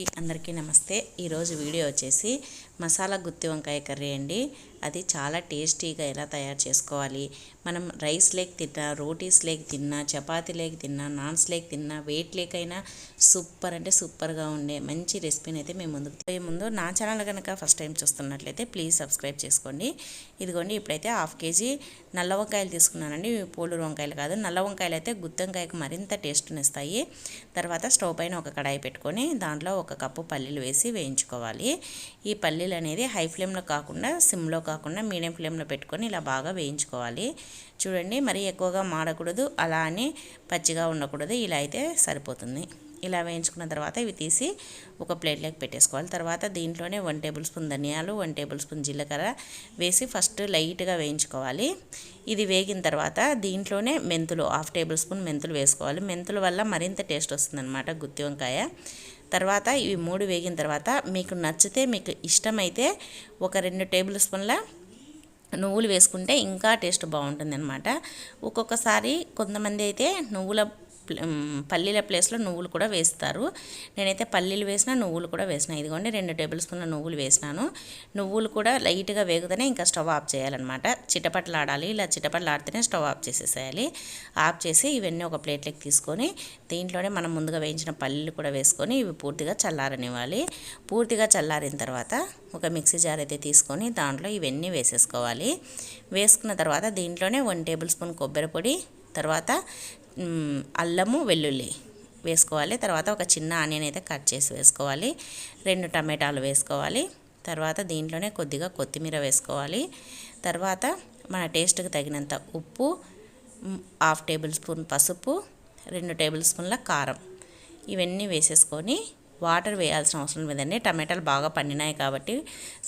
అందరికీ నమస్తే. ఈరోజు వీడియో వచ్చేసి మసాలా గుత్తి వంకాయ కర్రీ అండి. అది చాలా టేస్టీగా ఎలా తయారు చేసుకోవాలి? మనం రైస్ లేక్ తిన్నా రోటీస్ లేక్ తిన్నా చపాతీ లేక్ తిన్నా నాన్స్ లేక్ తిన్నా వెయిట్ లేక్ అయినా సూపర్ అంటే సూపర్గా ఉండే మంచి రెసిపీని అయితే మేము ముందుకు పోయే ముందు నా ఛానల్ కనుక ఫస్ట్ టైం చూస్తున్నట్లయితే ప్లీజ్ సబ్స్క్రైబ్ చేసుకోండి. ఇదిగోండి ఇప్పుడైతే హాఫ్ కేజీ నల్ల వంకాయలు తీసుకున్నానండి. పోలూరు వంకాయలు కాదు. నల్ల వంకాయలు అయితే గుత్తి వంకాయకు మరింత టేస్ట్ని ఇస్తాయి తర్వాత స్టవ్ పైన ఒక కడాయి పెట్టుకొని దాంట్లో ఒక కప్పు పల్లీలు వేసి వేయించుకోవాలి. ఈ పల్లీలు అనేది హై ఫ్లేమ్లో కాకుండా సిమ్లో కాకుండా మీడియం ఫ్లేమ్లో పెట్టుకొని ఇలా బాగా వేయించుకోవాలి. చూడండి మరీ ఎక్కువగా మాడకూడదు అలా అని పచ్చిగా ఉండకూడదు ఇలా అయితే సరిపోతుంది. ఇలా వేయించుకున్న తర్వాత ఇవి తీసి ఒక ప్లేట్లోకి పెట్టేసుకోవాలి. తర్వాత దీంట్లోనే వన్ టేబుల్ స్పూన్ ధనియాలు వన్ టేబుల్ స్పూన్ జీలకర్ర వేసి ఫస్ట్ లైట్గా వేయించుకోవాలి. ఇది వేగిన తర్వాత దీంట్లోనే మెంతులు హాఫ్ టేబుల్ స్పూన్ మెంతులు వేసుకోవాలి. మెంతుల వల్ల మరింత టేస్ట్ వస్తుందన్నమాట గుత్తి వంకాయ. తర్వాత ఇవి మూడు వేగిన తర్వాత మీకు నచ్చితే మీకు ఇష్టమైతే ఒక రెండు టేబుల్ స్పూన్ల నువ్వులు వేసుకుంటే ఇంకా టేస్ట్ బాగుంటుంది అనమాట ఒక్కొక్కసారి కొంతమంది అయితే నువ్వుల పల్లీల ప్లేస్లో నువ్వులు కూడా వేస్తారు. నేనైతే పల్లీలు వేసిన నువ్వులు కూడా వేసిన. ఇదిగోండి రెండు టేబుల్ స్పూన్ల నువ్వులు వేసినాను. నువ్వులు కూడా లైట్గా వేగుతూనే ఇంకా స్టవ్ ఆఫ్ చేయాలన్నమాట. చిటపట్లాడాలి ఇలా చిటపట్లాడితేనే స్టవ్ ఆఫ్ చేసేసేయాలి. ఆఫ్ చేసి ఇవన్నీ ఒక ప్లేట్లోకి తీసుకొని దీంట్లోనే మనం ముందుగా వేయించిన పల్లీలు కూడా వేసుకొని ఇవి పూర్తిగా చల్లారనివ్వాలి. పూర్తిగా చల్లారిన తర్వాత ఒక మిక్సీ జార్ అయితే తీసుకొని దాంట్లో ఇవన్నీ వేసేసుకోవాలి. వేసుకున్న తర్వాత దీంట్లోనే వన్ టేబుల్ స్పూన్ కొబ్బరి పొడి తర్వాత అల్లము వెల్లుల్లి వేసుకోవాలి. తర్వాత ఒక చిన్న ఆనియన్ అయితే కట్ చేసి వేసుకోవాలి. రెండు టమాటాలు వేసుకోవాలి. తర్వాత దీంట్లోనే కొద్దిగా కొత్తిమీర వేసుకోవాలి. తర్వాత మన టేస్ట్కి తగినంత ఉప్పు హాఫ్ టేబుల్ స్పూన్ పసుపు రెండు టేబుల్ స్పూన్ల కారం. ఇవన్నీ వేసేసుకొని వాటర్ వేయాల్సిన అవసరం లేదండి. టమాటాలు బాగా పండినాయి కాబట్టి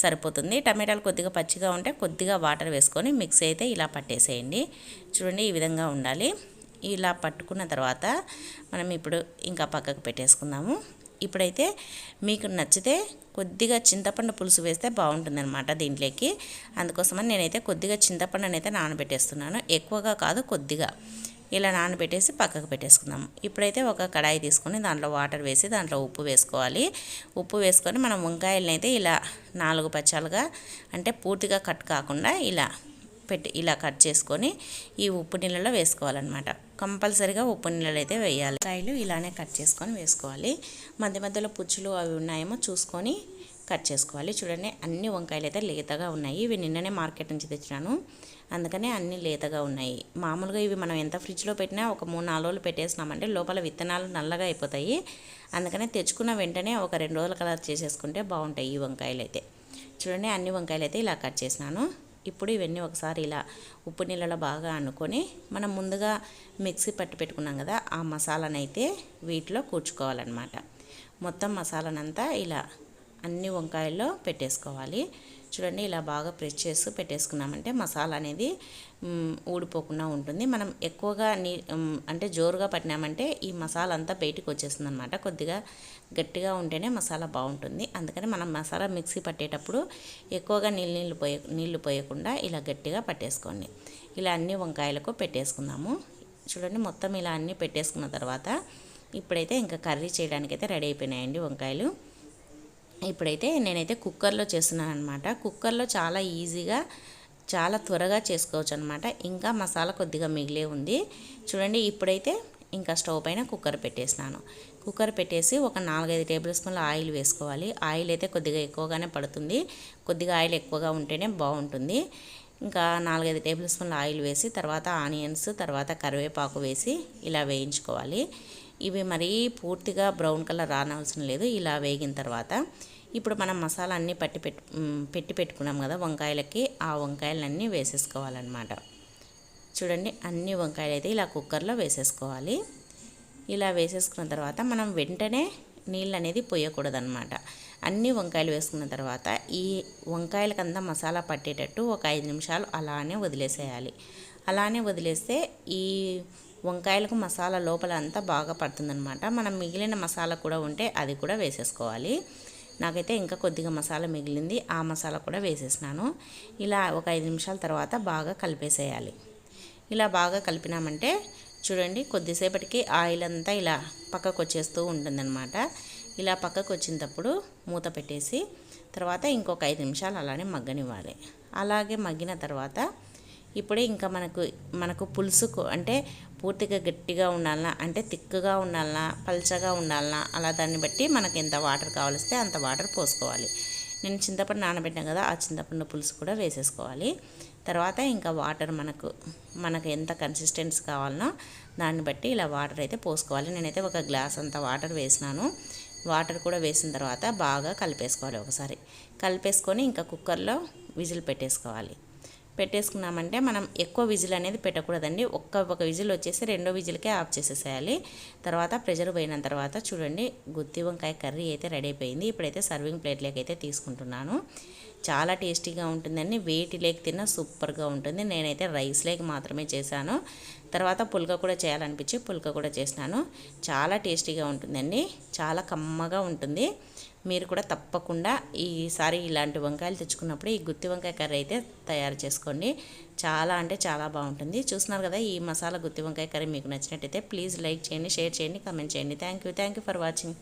సరిపోతుంది. టమాటాలు కొద్దిగా పచ్చిగా ఉంటే కొద్దిగా వాటర్ వేసుకొని మిక్స్ అయితే ఇలా పట్టేసేయండి. చూడండి ఈ విధంగా ఉండాలి. ఇలా పట్టుకున్న తర్వాత మనం ఇప్పుడు ఇంకా పక్కకు పెట్టేసుకుందాము. ఇప్పుడైతే మీకు నచ్చితే కొద్దిగా చింతపండు పులుసు వేస్తే బాగుంటుందన్నమాట దీంట్లోకి. అందుకోసమని నేనైతే కొద్దిగా చింతపండుని అయితే నానబెట్టేస్తున్నాను. ఎక్కువగా కాదు కొద్దిగా. ఇలా నానబెట్టేసి పక్కకు పెట్టేసుకుందాం ఇప్పుడైతే ఒక కడాయి తీసుకొని దాంట్లో వాటర్ వేసి దాంట్లో ఉప్పు వేసుకోవాలి. ఉప్పు వేసుకొని మనం వంకాయలని అయితే ఇలా నాలుగు పచ్చాలుగా అంటే పూర్తిగా కట్ కాకుండా ఇలా పెట్టి ఇలా కట్ చేసుకొని ఈ ఉప్పు నీళ్ళలో వేసుకోవాలన్నమాట. కంపల్సరీగా ఉప్పు నీళ్ళలో అయితే వేయాలి. కాయలు ఇలానే కట్ చేసుకొని వేసుకోవాలి. మధ్య మధ్యలో పుచ్చులు అవి ఉన్నాయేమో చూసుకొని కట్ చేసుకోవాలి. చూడండి అన్ని వంకాయలు అయితే లేతగా ఉన్నాయి. ఇవి నిన్ననే మార్కెట్ నుంచి తెచ్చినాను. అందుకనే అన్ని లేతగా ఉన్నాయి. మామూలుగా ఇవి మనం ఎంత ఫ్రిడ్జ్లో పెట్టినా ఒక మూడు నాలుగు రోజులు పెట్టేసినామంటే లోపల విత్తనాలు నల్లగా అయిపోతాయి. అందుకనే తెచ్చుకున్న వెంటనే ఒక రెండు రోజుల కలర్ చేసేసుకుంటే బాగుంటాయి ఈ వంకాయలు అయితే. చూడండి అన్ని వంకాయలు అయితే ఇలా కట్ చేసినాను. ఇప్పుడు ఇవన్నీ ఒకసారి ఇలా ఉప్పు నీళ్ళలో బాగా అనుకొని మనం ముందుగా మిక్సీ పట్టి పెట్టుకున్నాం కదా ఆ మసాలానైతే వీటిలో కూర్చుకోవాలన్నమాట. మొత్తం మసాలానంతా ఇలా అన్ని వంకాయల్లో పెట్టేసుకోవాలి. చూడండి ఇలా బాగా ప్రెస్ చేసి పెట్టేసుకున్నామంటే మసాలా అనేది ఊడిపోకుండా ఉంటుంది. మనం ఎక్కువగా నీ అంటే జోరుగా పట్టినామంటే ఈ మసాలా అంతా బయటికి వచ్చేస్తుంది అనమాట కొద్దిగా గట్టిగా ఉంటేనే మసాలా బాగుంటుంది. అందుకని మనం మసాలా మిక్సీ పట్టేటప్పుడు ఎక్కువగా నీళ్ళు నీళ్ళు పోయ నీళ్ళు పోయకుండా ఇలా గట్టిగా పట్టేసుకోండి. ఇలా అన్ని వంకాయలకు పెట్టేసుకుందాము. చూడండి మొత్తం ఇలా అన్నీ పెట్టేసుకున్న తర్వాత ఇప్పుడైతే ఇంకా కర్రీ చేయడానికైతే రెడీ అయిపోయినాయండి వంకాయలు. ఇప్పుడైతే నేనైతే కుక్కర్లో చేస్తున్నాను అనమాట కుక్కర్లో చాలా ఈజీగా చాలా త్వరగా చేసుకోవచ్చు అనమాట ఇంకా మసాలా కొద్దిగా మిగిలే ఉంది. చూడండి ఇప్పుడైతే ఇంకా స్టవ్ పైన కుక్కర్ పెట్టేసినాను. కుక్కర్ పెట్టేసి ఒక నాలుగైదు టేబుల్ స్పూన్ల ఆయిల్ వేసుకోవాలి. ఆయిల్ అయితే కొద్దిగా ఎక్కువగానే పడుతుంది. కొద్దిగా ఆయిల్ ఎక్కువగా ఉంటేనే బాగుంటుంది. ఇంకా నాలుగైదు టేబుల్ స్పూన్ల ఆయిల్ వేసి తర్వాత ఆనియన్స్ తర్వాత కరివేపాకు వేసి ఇలా వేయించుకోవాలి. ఇవి మరీ పూర్తిగా బ్రౌన్ కలర్ రానవసరం లేదు. ఇలా వేగిన తర్వాత ఇప్పుడు మనం మసాలా అన్నీ పట్టి పెట్టు పెట్టి పెట్టుకున్నాం కదా వంకాయలకి ఆ వంకాయలన్నీ వేసేసుకోవాలన్నమాట. చూడండి అన్ని వంకాయలు అయితే ఇలా కుక్కర్లో వేసేసుకోవాలి. ఇలా వేసేసుకున్న తర్వాత మనం వెంటనే నీళ్ళు అనేది పోయకూడదనమాట అన్ని వంకాయలు వేసుకున్న తర్వాత ఈ వంకాయలకంతా మసాలా పట్టేటట్టు ఒక ఐదు నిమిషాలు అలానే వదిలేసేయాలి. అలానే వదిలేస్తే ఈ వంకాయలకు మసాలా లోపల అంతా బాగా పడుతుందనమాట మనం మిగిలిన మసాలా కూడా ఉంటే అది కూడా వేసేసుకోవాలి. నాకైతే ఇంకా కొద్దిగా మసాలా మిగిలింది ఆ మసాలా కూడా వేసేసినాను. ఇలా ఒక ఐదు నిమిషాల తర్వాత బాగా కలిపేసేయాలి. ఇలా బాగా కలిపినామంటే చూడండి కొద్దిసేపటికి ఆయిల్ అంతా ఇలా పక్కకు వచ్చేస్తూ ఉంటుందన్నమాట. ఇలా పక్కకు వచ్చినప్పుడు మూత పెట్టేసి తర్వాత ఇంకొక ఐదు నిమిషాలు అలానే మగ్గనివ్వాలి. అలాగే మగ్గిన తర్వాత ఇప్పుడే ఇంకా మనకు మనకు పులుసుకు అంటే పూర్తిగా గట్టిగా ఉండాలన్నా అంటే తిక్కుగా ఉండాలన్నా పల్చగా ఉండాలన్నా అలా దాన్ని బట్టి మనకు ఎంత వాటర్ కావలిస్తే అంత వాటర్ పోసుకోవాలి. నేను చింతపండు నానబెట్టాను కదా ఆ చింతపండు పులుసు కూడా వేసేసుకోవాలి. తర్వాత ఇంకా వాటర్ మనకు మనకు ఎంత కన్సిస్టెన్సీ కావాలనో దాన్ని బట్టి ఇలా వాటర్ అయితే పోసుకోవాలి. నేనైతే ఒక గ్లాస్ అంత వాటర్ వేసినాను. వాటర్ కూడా వేసిన తర్వాత బాగా కలిపేసుకోవాలి ఒకసారి. కలిపేసుకొని ఇంకా కుక్కర్లో విజిల్ పెట్టేసుకోవాలి. పెట్టేసుకున్నామంటే మనం ఎక్కువ విజిల్ అనేది పెట్టకూడదండి. ఒక్క ఒక విజిల్ వచ్చేసి రెండో విజిల్కే ఆఫ్ చేసేసేయాలి. తర్వాత ప్రెషర్ పోయిన తర్వాత చూడండి గుత్తి వంకాయ కర్రీ అయితే రెడీ అయిపోయింది. ఇప్పుడైతే సర్వింగ్ ప్లేట్లోకి అయితే తీసుకుంటున్నాను. చాలా టేస్టీగా ఉంటుందండి. వేటి లేక తిన్నా సూపర్గా ఉంటుంది. నేనైతే రైస్ లేక మాత్రమే చేశాను. తర్వాత పుల్క కూడా చేయాలనిపించి పుల్క కూడా చేసినాను. చాలా టేస్టీగా ఉంటుందండి. చాలా కమ్మగా ఉంటుంది. మీరు కూడా తప్పకుండా ఈసారి ఇలాంటి వంకాయలు తెచ్చుకున్నప్పుడు ఈ గుత్తి వంకాయ కర్రీ అయితే తయారు చేసుకోండి. చాలా అంటే చాలా బాగుంటుంది. చూస్తున్నారు కదా ఈ మసాలా గుత్తి వంకాయ కర్రీ మీకు నచ్చినట్టయితే ప్లీజ్ లైక్ చేయండి షేర్ చేయండి కమెంట్ చేయండి. Thank you. Thank you for watching.